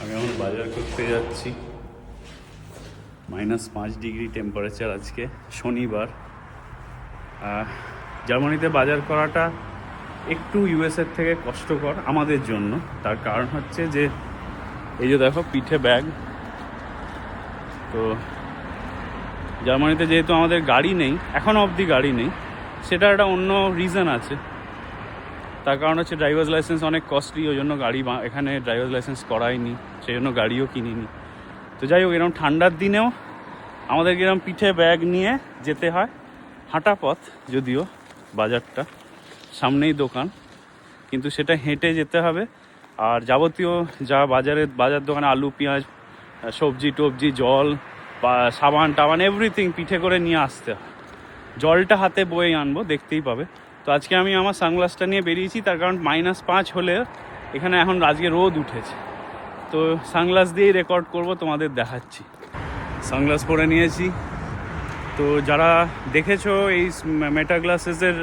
আমি এখন বাজার করতে যাচ্ছি। মাইনাস পাঁচ ডিগ্রি টেম্পারেচার আজকে, শনিবার। জার্মানিতে বাজার করাটা একটু ইউএসএর থেকে কষ্টকর আমাদের জন্য। তার কারণ হচ্ছে যে, এই যে দেখো, পিঠে ব্যাগ। তো জার্মানিতে যেহেতু আমাদের গাড়ি নেই এখনও অবধি গাড়ি নেই, সেটা একটা অন্য রিজন আছে। তার কারণ হচ্ছে ড্রাইভার্স লাইসেন্স অনেক কস্টলি ওই জন্য গাড়ি এখানে ড্রাইভার্স লাইসেন্স করাইনি সেই জন্য গাড়িও কিনিনি। তো যাই হোক, এরকম ঠান্ডার দিনেও আমাদের এরকম পিঠে ব্যাগ নিয়ে যেতে হয়। হাঁটা পথ যদিও বাজারটা, সামনেই দোকান, কিন্তু সেটা হেঁটে যেতে হবে। আর যাবতীয় যা বাজারে বাজার দোকানে আলু, পেঁয়াজ, সবজি টবজি, জল, বা সাবান টাবান এভরিথিং পিঠে করে নিয়ে আসতে হয়। জলটা হাতে বয়ে আনব, দেখতেই পাবে। আজকে আমি আমার সানগ্লাসটা নিয়ে বেরিয়েছি, তার কারণ মাইনাস পাঁচ হলে এখানে এখন আজকে রোদ উঠেছে। তো সানগ্লাস দিয়েই রেকর্ড করব, তোমাদের দেখাচ্ছি। সানগ্লাস পরে নিয়েছি। তো যারা দেখেছ এই মেটা গ্লাসেসের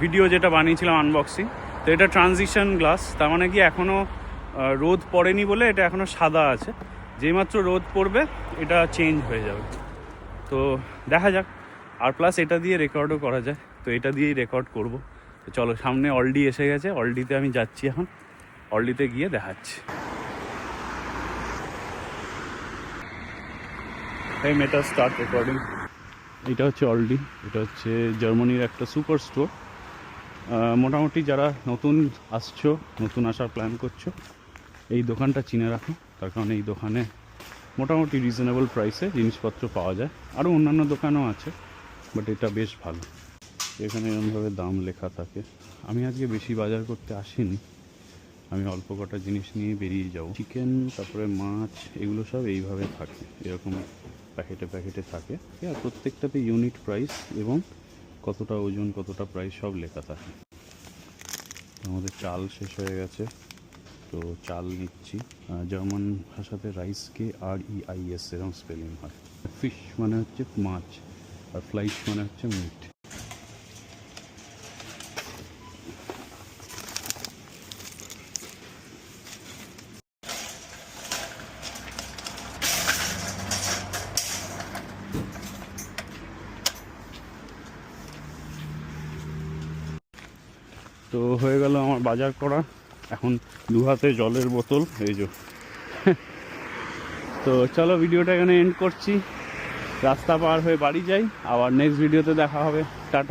ভিডিও যেটা বানিয়েছিলাম আনবক্সিং তো এটা ট্রানজিশন গ্লাস তার মানে কি এখনও রোদ পড়েনি বলে এটা এখনও সাদা আছে। যেইমাত্র রোদ পড়বে, এটা চেঞ্জ হয়ে যাবে। তো দেখা যাক, আর প্লাস এটা দিয়ে রেকর্ডও করা যায়। তো এটা দিয়েই রেকর্ড করব। তো চলো, সামনে অলডি এসে গেছে। অলডিতে আমি যাচ্ছি এখন। অলডিতে গিয়ে দেখাচ্ছি। মেটা স্টার্ট রেকর্ডিং এটা হচ্ছে অলডি এটা হচ্ছে জার্মানির একটা সুপার স্টোর মোটামুটি যারা নতুন আসছো, নতুন আসার প্ল্যান করছ, এই দোকানটা চিনে রাখো। তার কারণ এই দোকানে মোটামুটি রিজনেবল প্রাইসে জিনিসপত্র পাওয়া যায়। আরও অন্যান্য দোকানও আছে বাট এটা বেশ ভালো। এখানে এরকমভাবে দাম লেখা থাকে। আমি আজকে বেশি বাজার করতে আসিনি। আমি অল্প কটা জিনিস নিয়ে বেরিয়ে যাব। চিকেন, তারপরে মাছ, এগুলো সব এইভাবে থাকে। এরকম প্যাকেটে প্যাকেটে থাকে। আর প্রত্যেকটাতে ইউনিট প্রাইস এবং কতটা ওজন, কতটা প্রাইস সব লেখা থাকে। আমাদের চাল শেষ হয়ে গেছে। তো চাল নিচ্ছি জার্মান ভাষাতে রাইসকে আর ই আই এস এরকম স্পেলিং হয়। ফিশ মানে হচ্ছে মাছ। আর ফ্লাইশ মানে হচ্ছে মিট তো হয়ে গেল আমার বাজার করা। এখন দু হাতে জলের বোতল, এই যে। তো চলো ভিডিওটা এখানে এন্ড করছি। রাস্তা পার হয়ে বাড়ি যাই, আবার নেক্সট ভিডিওতে দেখা হবে। টাটা।